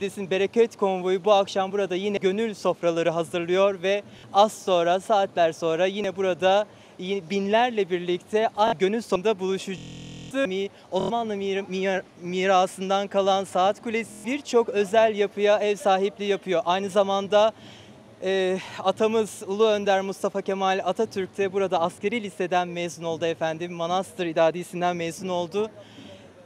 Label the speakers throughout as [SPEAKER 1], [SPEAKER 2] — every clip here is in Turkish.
[SPEAKER 1] Desin Bereket Konvoyu bu akşam burada yine gönül sofraları hazırlıyor ve az sonra saatler sonra yine burada binlerle birlikte gönül sonunda buluşacağız. Osmanlı mir- mir- mirasından kalan Saat Kulesi birçok özel yapıya ev sahipliği yapıyor. Aynı zamanda e, atamız Ulu Önder Mustafa Kemal Atatürk de burada askeri liseden mezun oldu efendim. Manastır İdadisi'nden mezun oldu.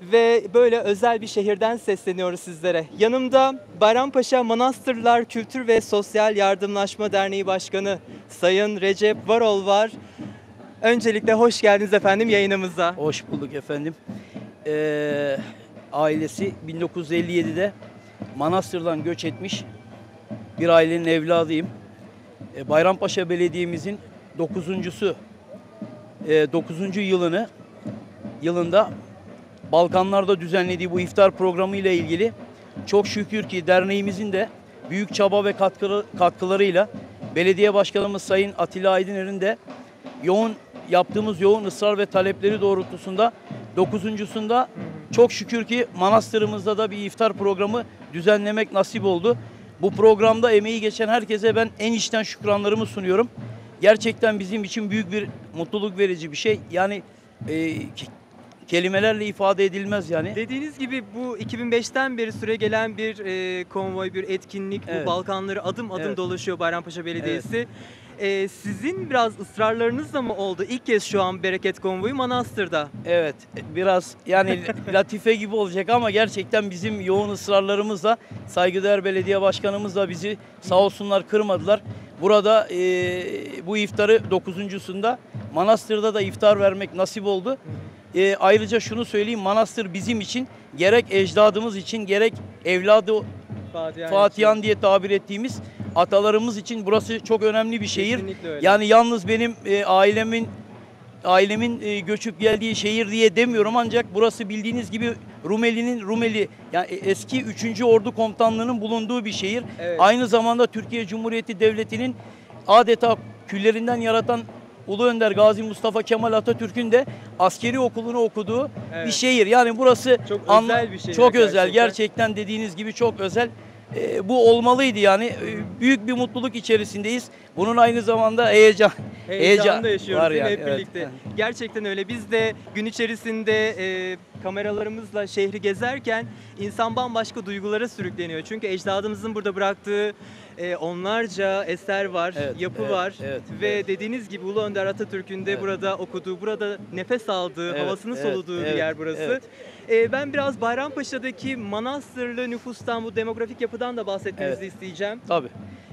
[SPEAKER 1] Ve böyle özel bir şehirden sesleniyoruz sizlere. Yanımda Bayrampaşa Manastırlar Kültür ve Sosyal Yardımlaşma Derneği Başkanı Sayın Recep Varol var. Öncelikle hoş geldiniz efendim yayınımıza.
[SPEAKER 2] Hoş bulduk efendim. Ee, ailesi 1957'de Manastır'dan göç etmiş bir ailenin evladıyım. Ee, Bayrampaşa Belediye'mizin 9.sü e, 9. yılını yılında Balkanlarda düzenlediği bu iftar programı ile ilgili çok şükür ki derneğimizin de büyük çaba ve katkıları, katkılarıyla belediye başkanımız Sayın Atilla Aydıner'in de yoğun yaptığımız yoğun ısrar ve talepleri doğrultusunda dokuzuncusunda çok şükür ki manastırımızda da bir iftar programı düzenlemek nasip oldu. Bu programda emeği geçen herkese ben en içten şükranlarımı sunuyorum. Gerçekten bizim için büyük bir mutluluk verici bir şey. Yani e, kelimelerle ifade edilmez yani.
[SPEAKER 1] Dediğiniz gibi bu 2005'ten beri süre gelen bir e, konvoy, bir etkinlik.
[SPEAKER 2] Evet.
[SPEAKER 1] Bu Balkanları adım adım
[SPEAKER 2] Evet.
[SPEAKER 1] dolaşıyor Bayrampaşa Belediyesi. E, sizin biraz ısrarlarınızla mı oldu? İlk kez şu an Bereket Konvoyu Manastır'da.
[SPEAKER 2] Evet biraz yani latife gibi olacak ama gerçekten bizim yoğun ısrarlarımızla saygıdeğer belediye başkanımız da bizi sağ olsunlar kırmadılar. Burada e, bu iftarı dokuzuncusunda Manastır'da da iftar vermek nasip oldu. E, ayrıca şunu söyleyeyim Manastır bizim için gerek ecdadımız için gerek evladı
[SPEAKER 1] Fatiha
[SPEAKER 2] Fatihan diye tabir ettiğimiz atalarımız için burası çok önemli bir şehir. Yani yalnız benim e, ailemin ailemin e, göçüp geldiği şehir diye demiyorum ancak burası bildiğiniz gibi Rumeli'nin Rumeli yani e, eski 3. Ordu Komutanlığı'nın bulunduğu bir şehir.
[SPEAKER 1] Evet.
[SPEAKER 2] Aynı zamanda Türkiye Cumhuriyeti Devleti'nin adeta küllerinden yaratan Ulu Önder Gazi Mustafa Kemal Atatürk'ün de askeri okulunu okuduğu bir
[SPEAKER 1] Evet.
[SPEAKER 2] şehir. Yani burası
[SPEAKER 1] Çok özel bir şehir
[SPEAKER 2] Çok özel.
[SPEAKER 1] gerçekten.
[SPEAKER 2] Dediğiniz gibi çok özel. Ee, bu olmalıydı yani. Ee, büyük bir mutluluk içerisindeyiz. Bunun aynı zamanda heyecan
[SPEAKER 1] Heyecanı da yaşıyoruz
[SPEAKER 2] var yani,
[SPEAKER 1] hep birlikte. Gerçekten öyle. Biz de gün içerisinde e, kameralarımızla şehri gezerken insan bambaşka duygulara sürükleniyor. Çünkü ecdadımızın burada bıraktığı e, onlarca eser var,
[SPEAKER 2] Evet,
[SPEAKER 1] yapı
[SPEAKER 2] evet,
[SPEAKER 1] var
[SPEAKER 2] evet,
[SPEAKER 1] ve
[SPEAKER 2] evet.
[SPEAKER 1] dediğiniz gibi Ulu Önder Atatürk'ün de
[SPEAKER 2] Evet.
[SPEAKER 1] burada okuduğu, burada nefes aldığı,
[SPEAKER 2] Evet,
[SPEAKER 1] havasını
[SPEAKER 2] evet,
[SPEAKER 1] soluduğu bir
[SPEAKER 2] evet,
[SPEAKER 1] yer burası.
[SPEAKER 2] evet.
[SPEAKER 1] E, ben biraz Bayrampaşa'daki Manastırlı nüfustan, bu demografik yapıdan da bahsetmenizi isteyeceğim.
[SPEAKER 2] Tabii.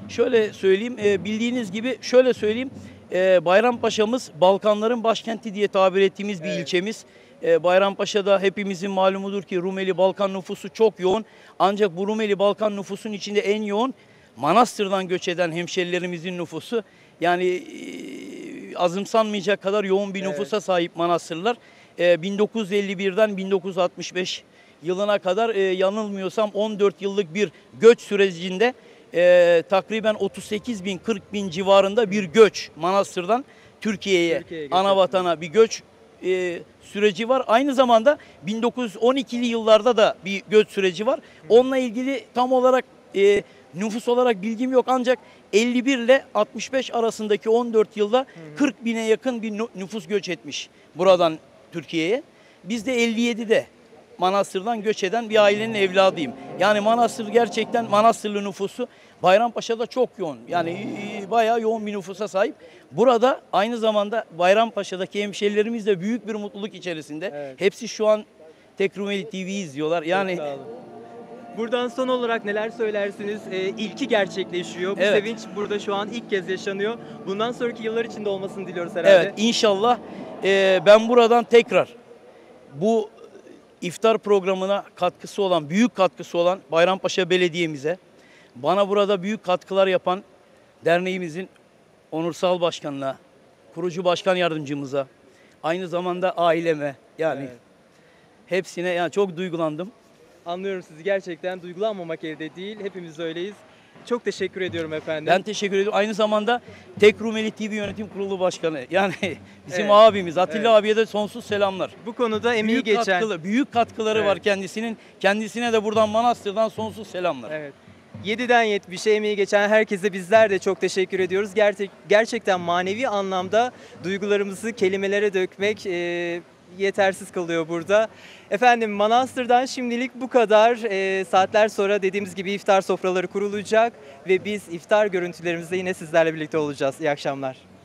[SPEAKER 2] Şöyle söyleyeyim, e, bildiğiniz gibi şöyle söyleyeyim. E, Bayrampaşa'mız Balkanların başkenti diye tabir ettiğimiz bir
[SPEAKER 1] Evet.
[SPEAKER 2] ilçemiz. E, Bayrampaşa'da hepimizin malumudur ki Rumeli Balkan nüfusu çok yoğun. Ancak bu Rumeli Balkan nüfusun içinde en yoğun Manastır'dan göç eden hemşerilerimizin nüfusu. Yani e, azımsanmayacak kadar yoğun bir
[SPEAKER 1] Evet.
[SPEAKER 2] nüfusa sahip Manastırlar. E, 1951'den 1965 yılına kadar e, yanılmıyorsam 14 yıllık bir göç sürecinde e, takriben 38 bin 40 bin civarında bir göç Manastır'dan Türkiye'ye
[SPEAKER 1] Türkiye'ye
[SPEAKER 2] ana vatana bir göç e, süreci var. Aynı zamanda 1912'li yıllarda da bir göç süreci var. Onunla ilgili tam olarak e, nüfus olarak bilgim yok ancak 51 ile 65 arasındaki 14 yılda 40 bine yakın bir nü- nüfus göç etmiş buradan Türkiye'ye. Biz de 57'de Manastır'dan göç eden bir ailenin evladıyım. Yani Manastır gerçekten Manastırlı nüfusu Bayrampaşa'da çok yoğun. Yani bayağı yoğun bir nüfusa sahip. Burada aynı zamanda Bayrampaşa'daki hemşerilerimiz de büyük bir mutluluk içerisinde.
[SPEAKER 1] Evet.
[SPEAKER 2] Hepsi şu an Tek Rumeli TV izliyorlar. Yani.
[SPEAKER 1] Buradan son olarak neler söylersiniz? Ee, ilki gerçekleşiyor. Bu
[SPEAKER 2] Evet.
[SPEAKER 1] sevinç burada şu an ilk kez yaşanıyor. Bundan sonraki yıllar içinde olmasını diliyoruz herhalde.
[SPEAKER 2] Evet inşallah e, ben buradan tekrar bu iftar programına katkısı olan, büyük katkısı olan Bayrampaşa Belediye'mize, bana burada büyük katkılar yapan derneğimizin onursal başkanına, kurucu başkan yardımcımıza, aynı zamanda aileme yani
[SPEAKER 1] Evet.
[SPEAKER 2] hepsine yani çok duygulandım.
[SPEAKER 1] Anlıyorum sizi gerçekten duygulanmamak elde değil. Hepimiz öyleyiz. Çok teşekkür ediyorum efendim.
[SPEAKER 2] Ben teşekkür ediyorum. Aynı zamanda Tek Rumeli TV Yönetim Kurulu Başkanı. Yani bizim
[SPEAKER 1] Evet.
[SPEAKER 2] abimiz Atilla
[SPEAKER 1] Evet.
[SPEAKER 2] abiye de sonsuz selamlar.
[SPEAKER 1] bu konuda emeği
[SPEAKER 2] büyük
[SPEAKER 1] geçen
[SPEAKER 2] katkılı, büyük katkıları var
[SPEAKER 1] Evet.
[SPEAKER 2] kendisinin. Kendisine de buradan Manastır'dan sonsuz selamlar.
[SPEAKER 1] Evet. 7'den 70'e emeği geçen herkese bizler de çok teşekkür ediyoruz. Gerçek, gerçekten manevi anlamda duygularımızı kelimelere dökmek e, yetersiz kalıyor burada. Efendim Manastır'dan şimdilik bu kadar. E, saatler sonra dediğimiz gibi iftar sofraları kurulacak ve biz iftar görüntülerimizde yine sizlerle birlikte olacağız. İyi akşamlar.